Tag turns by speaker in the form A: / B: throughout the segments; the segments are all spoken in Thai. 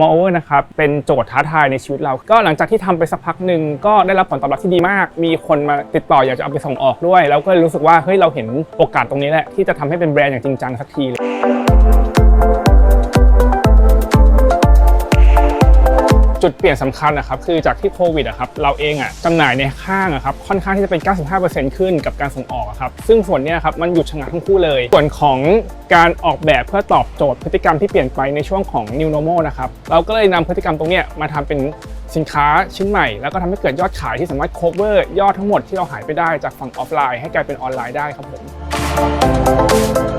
A: มอเวอร์นะครับเป็นโจทย์ท้าทายในชีวิตเรา ก็หลังจากที่ทำไปสักพักหนึ่งก็ได้รับผลตอบรับที่ดีมาก มีคนมาติดต่ออยากจะเอาไปส่งออกด้วย แล้วก็เลยรู้สึกว่าเฮ้ยเราเห็นโอกาสตรงนี้แหละที่จะทำให้เป็นแบรนด์อย่างจริงจังสักทีเลย จุดเปลี่ยนสำคัญนะครับคือจากที่โควิดอะครับเราเองอะจำหน่ายในห้างอะครับค่อนข้างที่จะเป็น 95%ขึ้นกับการส่งออกครับซึ่งส่วนเนี้ยครับมันหยุดชะงักทั้งคู่เลย ส่วนของการออกแบบเพื่อตอบโจทย์พฤติกรรมที่เปลี่ยนไปในช่วงของ new normal นะครับเราก็เลยนำพฤติกรรมตรงเนี้ยมาทำเป็นสินค้าชิ้นใหม่ แล้วก็ทำให้เกิดยอดขายที่สามารถ cover ยอดทั้งหมดที่เราหายไปได้จากฝั่งออฟไลน์ให้กลายเป็นออนไลน์ได้ครับผม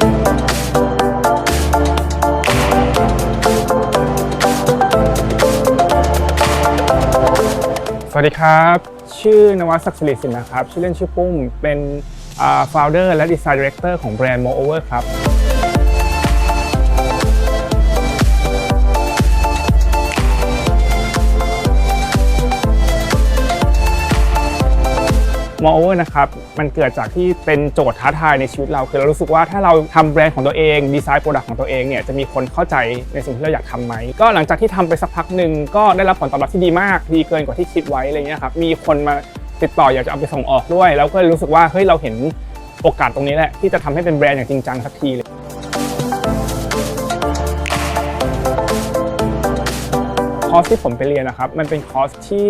A: วัสดีครับ ชื่อนวัดศักดิ์สิริสินนะครับ ชื่อเล่นชื่อปุ้ม เป็นฟาวเดอร์และดีไซน์ดีเรคเตอร์ของแบรนด์ Moreover ครับ Moreover นะครับมันเกิดจากที่เป็นโจทย์ท้าทายในชีวิตเรา คือเรารู้สึกว่าถ้าเราทำแบรนด์ของตัวเองดีไซน์โปรดักต์ของตัวเองเนี่ยจะมีคนเข้าใจในสิ่งที่เราอยากทำไหมก็หลังจากที่ทำไปสักพักหนึ่งก็ได้รับผลตอบรับที่ดีมาก ดีเกินกว่าที่คิดไว้อะไรเงี้ยครับมีคนมาติดต่ออยากจะเอาไปส่งออกด้วย แล้วก็เลยรู้สึกว่าเฮ้ยเราเห็นโอกาสตรงนี้แหละที่จะทำให้เป็นแบรนด์อย่างจริงจังสักทีเลยคอร์สที่ผมไปเรียนนะครับมันเป็นคอร์สที่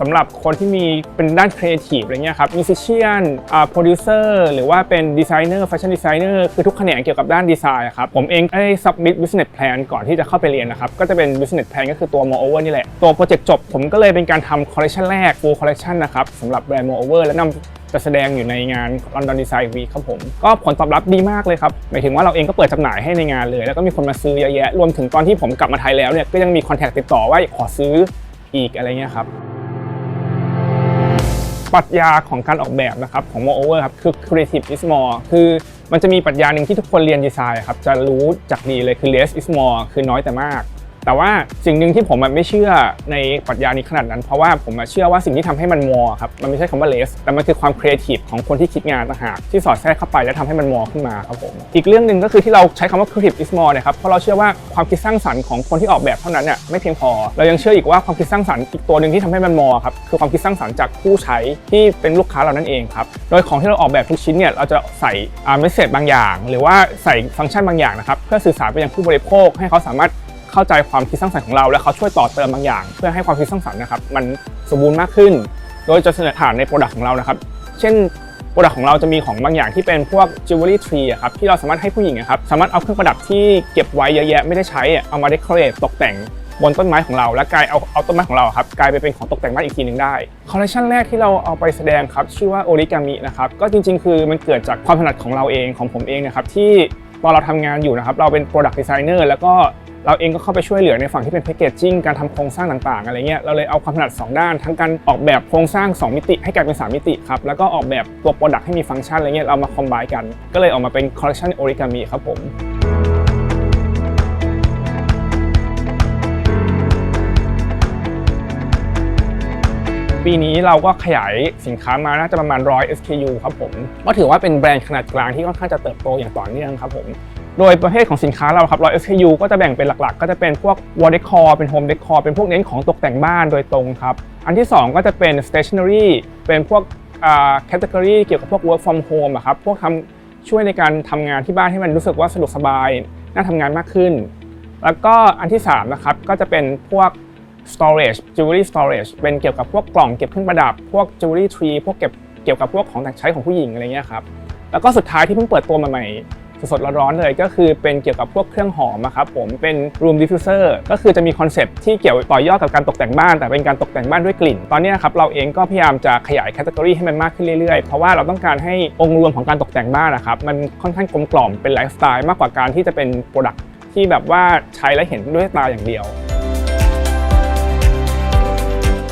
A: สำหรับคนที่มีเป็นด้านครีเอทีฟอะไรเงี้ยครับมิวสิชเชียนอ่าโปรดิวเซอร์หรือว่าเป็นดีไซเนอร์แฟชั่นดีไซเนอร์คือทุกแขนงเกี่ยวกับด้านดีไซน์ครับผมเองได้ submit business plan ก่อนที่จะเข้าไปเรียนนะครับก็จะเป็น business plan ก็คือตัว moreover นี่แหละ ตัวโปรเจกต์จบ ผมก็เลยเป็นการทำ collection แรก full collection นะครับสำหรับแบรนด์ moreover และนำจะแสดงอยู่ในงาน London Design Week ครับผม ก็ผลตอบรับดีมากเลยครับ หมายถึงว่าเราเองก็เปิดจำหน่ายให้ในงานเลย แล้วก็มีคนมาซื้อเยอะแยะ รวมถึงตอนที่ผมกลับมาไทยแล้วเนี่ย ก็ยังมีคอนแทคติดต่อว่าขอซื้ออีกอะไรเงี้ยครับ ปรัชญาของการออกแบบนะครับของ Moreover ครับคือ creative is more คือมันจะมีปรัชญาหนึ่งที่ทุกคนเรียนดีไซน์ครับจะรู้จักดีเลยคือ less is more คือน้อยแต่มาก แต่ว่าสิ่งหนึ่งที่ผมอะไม่เชื่อในปรัชญานี้ขนาดนั้น เพราะว่าผมเชื่อว่าสิ่งที่ทำให้มัน more ครับมันไม่ใช่คำว่า less แต่มันคือความ creative ของคนที่คิดงานต่างหากที่สอดแทรกเข้าไปและทำให้มัน more ขึ้นมาครับผมอีกเรื่องหนึ่งก็คือที่เราใช้คำว่า creative is more นะครับเพราะเราเชื่อว่าความคิดสร้างสรรค์ของคนที่ออกแบบเท่านั้นเนี่ยไม่เพียงพอ เรายังเชื่ออีกว่าความคิดสร้างสรรค์อีกตัวหนึ่งที่ทำให้มัน more ครับคือความคิดสร้างสรรค์จากผู้ใช้ที่เป็นลูกค้าเรานั่นเองครับโดยของที่เราออกแบบทุกชิ้นเนี่ยเราจะใส่อ่า message บางอย่าง หรือว่าใส่ฟังก์ชันบางอย่างนะครับเพื่อสื่อสารไปยังผู้บริโภคให้เขาสามารถ เข้าใจความคิดสร้างสรรค์ของเรา และเขาช่วยต่อเติมบางอย่าง เพื่อให้ความคิดสร้างสรรค์นะครับมันสมบูรณ์มากขึ้น โดยจะเสนอฐานในโปรดักต์ของเรานะครับ เช่นโปรดักต์ของเราจะมีของบางอย่างที่เป็นพวก jewelry tree อะครับที่เราสามารถให้ผู้หญิงครับสามารถเอาเครื่องประดับที่เก็บไว้เยอะแยะไม่ได้ใช้อะเอามา decorate ตกแต่งบนต้นไม้ของเราและกลายเอาเอาต้นไม้ของเราครับกลายไปเป็นของตกแต่งบ้านอีกทีหนึ่งได้คอลเลคชันแรกที่เราเอาไปแสดงครับชื่อว่า origami นะครับก็จริงๆ คือมันเกิดจากความถนัดของเราเองของผมเองนะครับที่ตอนเราทำงานอยู่นะครับเราเป็น product designer แล้วก็ เราเองก็เข้าไปช่วยเหลือในฝั่งที่เป็นแพ c เกจจิ้งการทำโครงสร้างต่างๆอะไรเงี้ยเราเลยเอาความถนัด 2 ด้าน ทั้งการออกแบบโครงสร้าง 2 มิติ ให้กลายเป็น 3 มิติครับแล้วก็ออกแบบตัวโปรดักต์ให้มีฟังก์ชันอะไรเงี้ยเรามาคอมไบกัน ก็เลยออกมาเป็นคอลเลคชันโอริกามิครับผมปีนี้เราก็ขยายสินค้ามาน่าจะประมาณ 100 SKU ครับผมก็ถือว่าเป็นแบรนด์ขนาดกลางที่ค่อนข้างจะเติบโตอย่างต่อเนื่องครับผม โดยประเภทของสินค้าเราครับ100 SKU ก็จะแบ่งเป็นหลักๆ ก็จะเป็นพวก wall decor เป็น home decor เป็นพวกเน้นของตกแต่งบ้านโดยตรงครับ อันที่ 2 ก็จะเป็น stationery เป็นพวกอ่า category เกี่ยวกับพวก work from home อะครับ พวกทำช่วยในการทำงานที่บ้านให้มันรู้สึกว่าสะดวกสบาย น่าทำงานมากขึ้น แล้วก็อันที่3นะครับ ก็จะเป็นพวก storage jewelry storage เป็นเกี่ยวกับพวกกล่องเก็บเครื่องประดับ พวก jewelry tree พวกเก็บเกี่ยวกับพวกของแต่งใช้ของผู้หญิงอะไรเงี้ยครับ แล้วก็สุดท้ายที่เพิ่งเปิดตัวมาใหม่ สดๆร้อนๆเลยก็คือเป็นเกี่ยวกับพวกเครื่องหอมครับผมเป็น room diffuser ก็คือจะมีคอนเซปต์ที่เกี่ยวต่อยอดกับการตกแต่งบ้าน แต่เป็นการตกแต่งบ้านด้วยกลิ่น ตอนนี้ครับเราเองก็พยายามจะขยายแคตตากรีให้มันมากขึ้นเรื่อยๆ เพราะว่าเราต้องการให้องค์รวมของการตกแต่งบ้านนะครับมันค่อนข้างกลมกล่อมเป็นไลฟ์สไตล์มากกว่าการที่จะเป็นโปรดักที่แบบว่าใช้และเห็นด้วยตาอย่างเดียว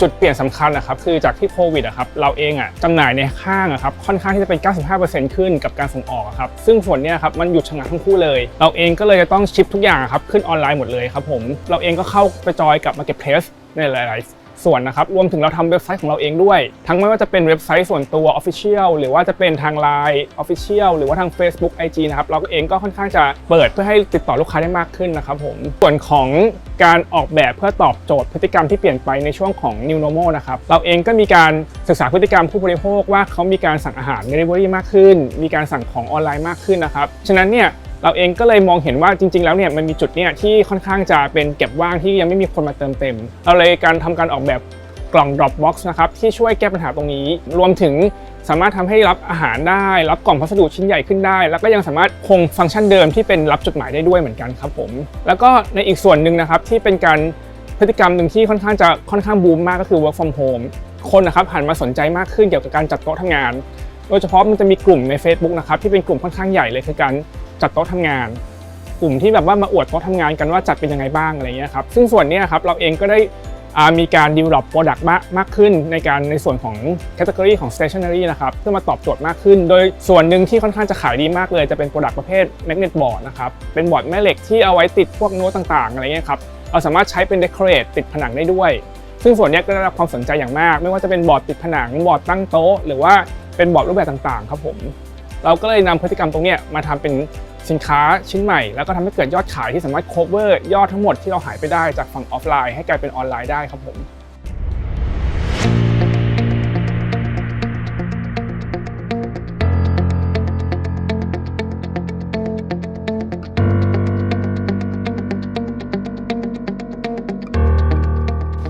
A: จุดเปลี่ยนสำคัญนะครับคือจากที่โควิดอะครับเราเองอะจำหน่ายในห้างอะครับค่อนข้างที่จะเป็น 95%ขึ้นกับการส่งออกครับซึ่งส่วนเนี้ยครับมันหยุดชะงักทั้งคู่เลย เราเองก็เลยจะต้องชิปทุกอย่างครับขึ้นออนไลน์หมดเลยครับผมเราเองก็เข้าไปจอยกับ Marketplace ในหลาย ส่วนนะครับ รวมถึงเราทำเว็บไซต์ของเราเองด้วย ทั้งไม่ว่าจะเป็นเว็บไซต์ส่วนตัว Official หรือว่าจะเป็นทาง Line Official หรือว่าทาง Facebook IG นะครับ เราก็เองก็ค่อนข้างจะเปิดเพื่อให้ติดต่อลูกค้าได้มากขึ้นนะครับผม ส่วนของการออกแบบเพื่อตอบโจทย์พฤติกรรมที่เปลี่ยนไปในช่วงของ New Normal นะครับ เราเองก็มีการศึกษาพฤติกรรมผู้บริโภคว่าเขามีการสั่งอาหาร Delivery มากขึ้น มีการสั่งของออนไลน์มากขึ้นนะครับ ฉะนั้นเนี่ย เราเองก็เลยมองเห็นว่าจริง ๆ แล้วเนี่ยมันมีจุดเนี่ยที่ค่อนข้างจะเป็นเก็บว่างที่ยังไม่มีคนมาเติมเต็ม เราเลยการทำการออกแบบกล่อง Dropbox นะครับที่ช่วยแก้ปัญหาตรงนี้ รวมถึงสามารถทำให้รับอาหารได้ รับกล่องพัสดุชิ้นใหญ่ขึ้นได้ แล้วก็ยังสามารถคงฟังก์ชันเดิมที่เป็นรับจดหมายได้ด้วยเหมือนกันครับผม แล้วก็ในอีกส่วนหนึ่งนะครับที่เป็นการพฤติกรรมหนึ่งที่ค่อนข้างจะค่อนข้างบูมมากก็คือ work from home คนนะครับหันมาสนใจมากขึ้นเกี่ยวกับการจัดโต๊ะทำงาน โดยเฉพาะมันจะมีกลุ่มใน Facebook นะครับที่เป็นกลุ่มค่อนข้างใหญ่เลยคือการ จัดโต๊ะทำงาน กลุ่มที่แบบว่ามาอวดโต๊ะทำงานกันว่าจัดเป็นยังไงบ้างอะไรเงี้ยครับซึ่งส่วนนี้ครับเราเองก็ได้มีการ develop product มากมากขึ้นในการในส่วนของ category ของ stationery นะครับเพื่อมาตอบโจทย์มากขึ้น โดยส่วนหนึ่งที่ค่อนข้างจะขายดีมากเลย จะเป็น product ประเภท magnet board นะครับเป็นบอร์ดแม่เหล็กที่เอาไว้ติดพวกโน้ตต่างๆอะไรเงี้ยครับเราสามารถใช้เป็น decorate ติดผนังได้ด้วย ซึ่งส่วนนี้ก็ได้รับความสนใจอย่างมาก ไม่ว่าจะเป็นบอร์ดติดผนังบอร์ดตั้งโต๊ะ หรือว่าเป็นบอร์ดรูปแบบต่างๆครับผมเราก็เลยนำพฤติกรรมตรงนี้มาทำเป็น สินค้าชิ้นใหม่ แล้วก็ทำให้เกิดยอดขายที่สามารถ cover ยอดทั้งหมดที่เราหายไปได้จากฝั่งออฟไลน์ให้กลายเป็นออนไลน์ได้ครับผม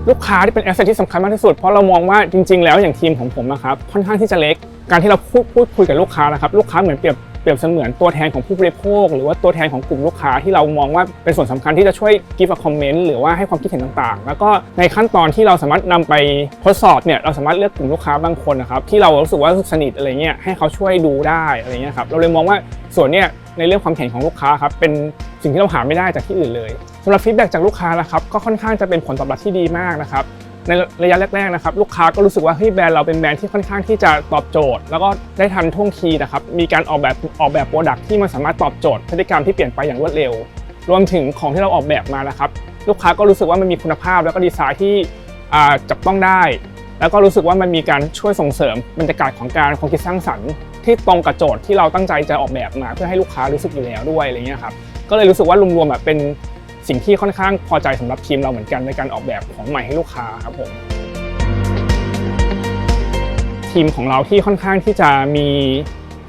A: ลูกค้าที่เป็นแอสเซทที่สำคัญมากที่สุด เพราะเรามองว่าจริง ๆ แล้วอย่างทีมของผมนะครับค่อนข้างที่จะเล็ก การที่เราพูดพูดคุยกับลูกค้านะครับลูกค้าเหมือนเปรียบ รียบเสมือนตัวแทนของผู้บริโภค หรือว่าตัวแทนของกลุ่มลูกค้าที่เรามองว่าเป็นส่วนสำคัญที่จะช่วย give a comment หรือว่าให้ความคิดเห็นต่างๆ แล้วก็ในขั้นตอนที่เราสามารถนำไปทดสอบเนี่ยเราสามารถเลือกกลุ่มลูกค้าบางคนนะครับที่เรารู้สึกว่าสนิทอะไรเงี้ยให้เขาช่วยดูได้อะไรเงี้ยครับเราเลยมองว่าส่วนเนี้ยในเรื่องความเห็นของลูกค้าครับเป็นสิ่งที่เราหาไม่ได้จากที่อื่นเลยสำหรับฟีดแบ็จากลูกค้านะครับก็ค่อนข้างจะเป็นผลตอบรับที่ดีมากนะครับ ในระยะแรกๆนะครับลูกค้าก็รู้สึกว่าเฮ้ยแบรนด์เราเป็นแบรนด์ที่ค่อนข้างที่จะตอบโจทย์ แล้วก็ได้ทันท่วงทีนะครับมีการออกแบบออกแบบโปรดักที่มันสามารถตอบโจทย์พฤติกรรมที่เปลี่ยนไปอย่างรวดเร็ว รวมถึงของที่เราออกแบบมานะครับ ลูกค้าก็รู้สึกว่ามันมีคุณภาพแล้วก็ดีไซน์ที่จับต้องได้ แล้วก็รู้สึกว่ามันมีการช่วยส่งเสริมบรรยากาศของการความคิดสร้างสรรค์ที่ตรงกับโจทย์ที่เราตั้งใจจะออกแบบมา เพื่อให้ลูกค้ารู้สึกอยู่แล้วด้วยอะไรเงี้ยครับก็เลยรู้สึกว่ารวมๆแบบเป็น สิ่งที่ค่อนข้างพอใจสำหรับทีมเราเหมือนกันในการออกแบบของใหม่ให้ลูกค้าครับผมทีมของเราที่ค่อนข้างที่จะมี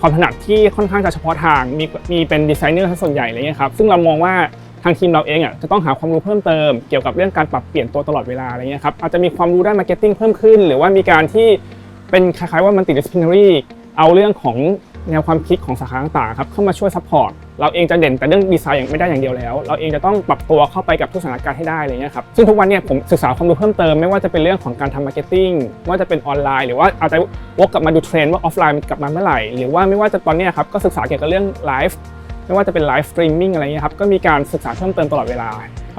A: ความถนัดที่ค่อนข้างจะเฉพาะทางมีมีเป็นดีไซเนอร์ซะส่วนใหญ่อะไรเงี้ยครับซึ่งเรามองว่าทางทีมเราเองอะจะต้องหาความรู้เพิ่มเติมเกี่ยวกับเรื่องการปรับเปลี่ยนตัวตลอดเวลาอะไรเงี้ยครับอาจจะมีความรู้ด้านมาร์เก็ตติ้งเพิ่มขึ้น หรือว่ามีการที่เป็นคล้ายๆว่ามันติด disciplinary เอาเรื่องของ แนวความคิดของสาขาต่างๆครับเข้ามาช่วยซัพพอร์ตเราเองจะเด่นแต่เรื่องดีไซน์อย่างไม่ได้อย่างเดียวแล้ว เราเองจะต้องปรับตัวเข้าไปกับทุกสถานการณ์ให้ได้อะไรเงี้ยครับซึ่งทุกวันเนี่ยผมศึกษาความรู้เพิ่มเติมไม่ว่าจะเป็นเรื่องของการทำมาร์เก็ตติ้งไม่ว่าจะเป็นออนไลน์ หรือว่าอาจจะวกกลับมาดูเทรนด์ว่าออฟไลน์มันกลับมาเมื่อไหร่ หรือว่าไม่ว่าจะตอนนี้ครับก็ศึกษาเกี่ยวกับเรื่องไลฟ์ไม่ว่าจะเป็นไลฟ์สตรีมมิ่งอะไรเงี้ยครับก็มีการศึกษาเพิ่มเติมตลอดเวลา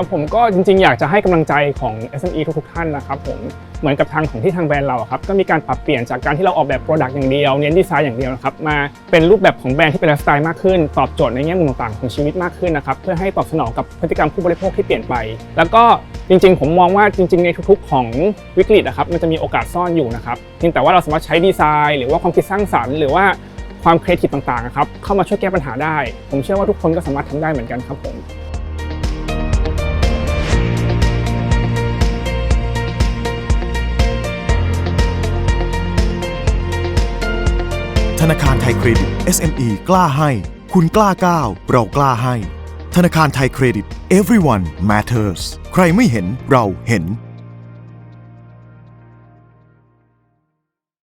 A: ครับผมก็จริงๆ อยากจะให้กำลังใจของ SME ทุกๆท่านนะครับผมเหมือนกับทางของที่ทางแบรนด์เราครับก็มีการปรับเปลี่ยนจากการที่เราออกแบบโปรดักต์อย่างเดียวเน้นดีไซน์อย่างเดียวนะครับมาเป็นรูปแบบของแบรนด์ที่เป็นไลฟ์สไตล์มากขึ้น ตอบโจทย์ในแง่มุมต่างๆของชีวิตมากขึ้นนะครับเพื่อให้ตอบสนองกับพฤติกรรมผู้บริโภคที่เปลี่ยนไป แล้วก็จริงๆ ผมมองว่าจริง ๆ ในทุกๆ ของวิกฤตนะครับมันจะมีโอกาสซ่อนอยู่นะครับเพียงแต่ว่าเราสามารถใช้ดีไซน์ หรือว่าความคิดสร้างสรรค์หรือว่าความครีเอทีฟต่างๆนะครับเข้ามาช่วยแก้ปัญหาได้ ผมเชื่อว่าทุกคนก็สามารถทำได้เหมือนกันครับผม
B: ธนาคารไทยเครดิต SME กล้าให้ คุณกล้าก้าวเรากล้าให้ ธนาคารไทยเครดิต everyone matters ใครไม่เห็นเราเห็น